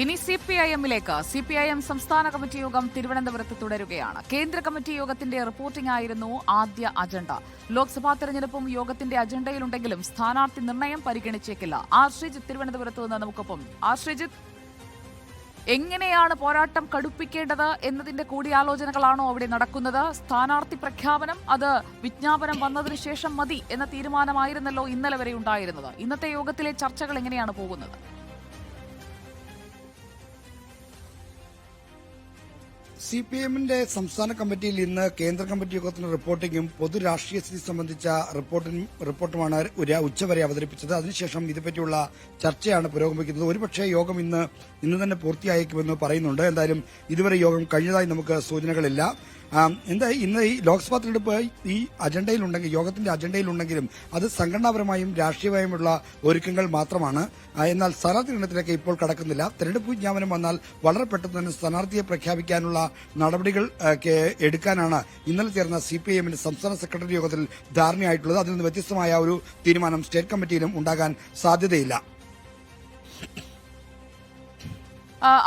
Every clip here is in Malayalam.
ഇനി സി പി ഐ എമ്മിലേക്ക് സി പി ഐ എം സംസ്ഥാന കമ്മിറ്റി യോഗം തിരുവനന്തപുരത്ത് തുടരുകയാണ്. കേന്ദ്ര കമ്മിറ്റി യോഗത്തിന്റെ റിപ്പോർട്ടിംഗ് ആയിരുന്നു ആദ്യ അജണ്ട. ലോക്സഭാ തെരഞ്ഞെടുപ്പും യോഗത്തിന്റെ അജണ്ടയിലുണ്ടെങ്കിലും സ്ഥാനാർത്ഥി നിർണയം പരിഗണിച്ചേക്കില്ല. ആർ ശ്രീജിത്ത് തിരുവനന്തപുരത്ത് നിന്ന് നമുക്കൊപ്പം ആർ ശ്രീജിത്ത് എങ്ങനെയാണ് പോരാട്ടം കടുപ്പിക്കേണ്ടത് എന്നതിന്റെ കൂടിയാലോചനകളാണോ അവിടെ നടക്കുന്നത്? സ്ഥാനാർത്ഥി പ്രഖ്യാപനം അത് വിജ്ഞാപനം വന്നതിനു ശേഷം മതി എന്ന തീരുമാനമായിരുന്നല്ലോ ഇന്നലെ വരെ ഉണ്ടായിരുന്നത്. ഇന്നത്തെ യോഗത്തിലെ ചർച്ചകൾ എങ്ങനെയാണ് പോകുന്നത്? സി പി എമ്മിന്റെ സംസ്ഥാന കമ്മിറ്റിയിൽ ഇന്ന് കേന്ദ്ര കമ്മിറ്റി യോഗത്തിന് റിപ്പോർട്ടിംഗും പൊതു രാഷ്ട്രീയ സ്ഥിതി സംബന്ധിച്ച റിപ്പോർട്ടും റിപ്പോർട്ടുമാണ് ഉച്ചവരെ അവതരിപ്പിച്ചത്. അതിനുശേഷം ഇതുപറ്റിയുള്ള ചർച്ചയാണ് പുരോഗമിക്കുന്നത്. ഒരുപക്ഷേ യോഗം ഇന്ന് ഇന്ന് തന്നെ പൂർത്തിയായേക്കുമെന്ന് പറയുന്നുണ്ട്. എന്തായാലും ഇതുവരെ യോഗം കഴിഞ്ഞതായി നമുക്ക് സൂചനകളില്ല. എന്താ ഇന്ന് ഈ ലോക്സഭാ തെരഞ്ഞെടുപ്പ് ഈ അജണ്ടയിലുണ്ടെങ്കിൽ യോഗത്തിന്റെ അജണ്ടയിലുണ്ടെങ്കിലും അത് സംഘടനാപരമായും രാഷ്ട്രീയമായുമുള്ള ഒരുക്കങ്ങൾ മാത്രമാണ്. എന്നാൽ സ്ഥാനാർത്ഥി ഗണത്തിലേക്ക് ഇപ്പോൾ കടക്കുന്നില്ല. തെരഞ്ഞെടുപ്പ് വിജ്ഞാപനം വന്നാൽ വളരെ പെട്ടെന്ന് തന്നെ സ്ഥാനാർത്ഥിയെ പ്രഖ്യാപിക്കാനുള്ള നടപടികൾ എടുക്കാനാണ് ഇന്നലെ ചേർന്ന സി പി എമ്മിന്റെ സംസ്ഥാന സെക്രട്ടറി യോഗത്തിൽ ധാരണയായിട്ടുള്ളത്. അതിൽ നിന്ന് വ്യത്യസ്തമായ ഒരു തീരുമാനം സ്റ്റേറ്റ് കമ്മിറ്റിയിലും ഉണ്ടാകാൻ സാധ്യതയില്ല.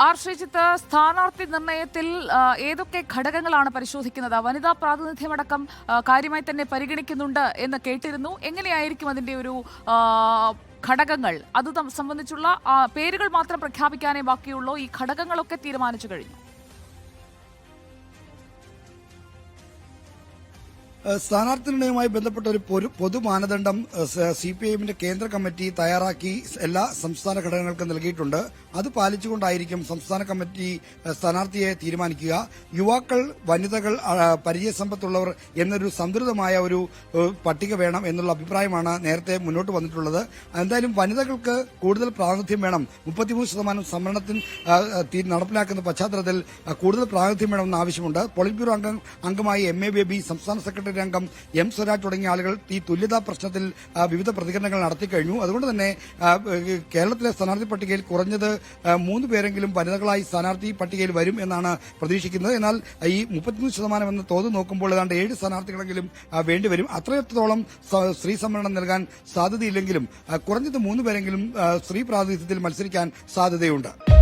ആർ ശ്രീജിത്ത് സ്ഥാനാർത്ഥി നിർണയത്തിൽ ഏതൊക്കെ ഘടകങ്ങളാണ് പരിശോധിക്കുന്നത്? വനിതാ പ്രാതിനിധ്യമടക്കം കാര്യമായി തന്നെ പരിഗണിക്കുന്നുണ്ട് എന്ന് കേട്ടിരുന്നു. എങ്ങനെയായിരിക്കും അതിന്റെ ഒരു ഘടകങ്ങൾ? അത് സംബന്ധിച്ചുള്ള പേരുകൾ മാത്രം പ്രഖ്യാപിക്കാനേ ബാക്കിയുള്ളൂ. ഈ ഘടകങ്ങളൊക്കെ തീരുമാനിച്ചു കഴിഞ്ഞു. സ്ഥാനാർത്ഥി നിർണയവുമായി ബന്ധപ്പെട്ട ഒരു പൊതു മാനദണ്ഡം സി പി ഐഎമ്മിന്റെ കേന്ദ്ര കമ്മിറ്റി തയ്യാറാക്കി എല്ലാ സംസ്ഥാന ഘടകങ്ങൾക്കും നൽകിയിട്ടുണ്ട്. അത് പാലിച്ചുകൊണ്ടായിരിക്കും സംസ്ഥാന കമ്മിറ്റി സ്ഥാനാർത്ഥിയെ തീരുമാനിക്കുക. യുവാക്കൾ വനിതകൾ പരിചയസമ്പത്തുള്ളവർ എന്നൊരു സംതൃതമായ ഒരു പട്ടിക വേണം എന്നുള്ള അഭിപ്രായമാണ് നേരത്തെ മുന്നോട്ട് വന്നിട്ടുള്ളത്. എന്തായാലും വനിതകൾക്ക് കൂടുതൽ പ്രാതിനിധ്യം വേണം. മുപ്പത്തിമൂന്ന് ശതമാനം സംവരണത്തിൽ നടപ്പിലാക്കുന്ന പശ്ചാത്തലത്തിൽ കൂടുതൽ പ്രാതിനിധ്യം വേണമെന്ന് ആവശ്യമുണ്ട്. പോളിറ്റ് ബ്യൂറോ അംഗം അംഗമായ എം എ ബേബി സംസ്ഥാന സെക്രട്ടറി അംഗം എം സ്വരാജ് തുടങ്ങിയ ആളുകൾ ഈ തുല്യതാ പ്രശ്നത്തിൽ വിവിധ പ്രതികരണങ്ങൾ നടത്തി കഴിഞ്ഞു. അതുകൊണ്ട് തന്നെ കേരളത്തിലെ സ്ഥാനാർത്ഥി പട്ടികയിൽ കുറഞ്ഞത് മൂന്ന് പേരെങ്കിലും വനിതകളായി സ്ഥാനാർത്ഥി പട്ടികയിൽ വരും എന്നാണ് പ്രതീക്ഷിക്കുന്നത്. എന്നാൽ ഈ മുപ്പത്തിമൂന്ന് ശതമാനം എന്ന തോത് നോക്കുമ്പോൾ ഏതാണ്ട് ഏഴ് സ്ഥാനാർത്ഥികളെങ്കിലും വേണ്ടിവരും അത്രയത്തോളം സ്ത്രീ സംവരണം നൽകാൻ സാധ്യതയില്ലെങ്കിലും കുറഞ്ഞത് മൂന്ന് പേരെങ്കിലും സ്ത്രീ പ്രാതിനിധ്യത്തിൽ മത്സരിക്കാൻ സാധ്യതയുണ്ട്.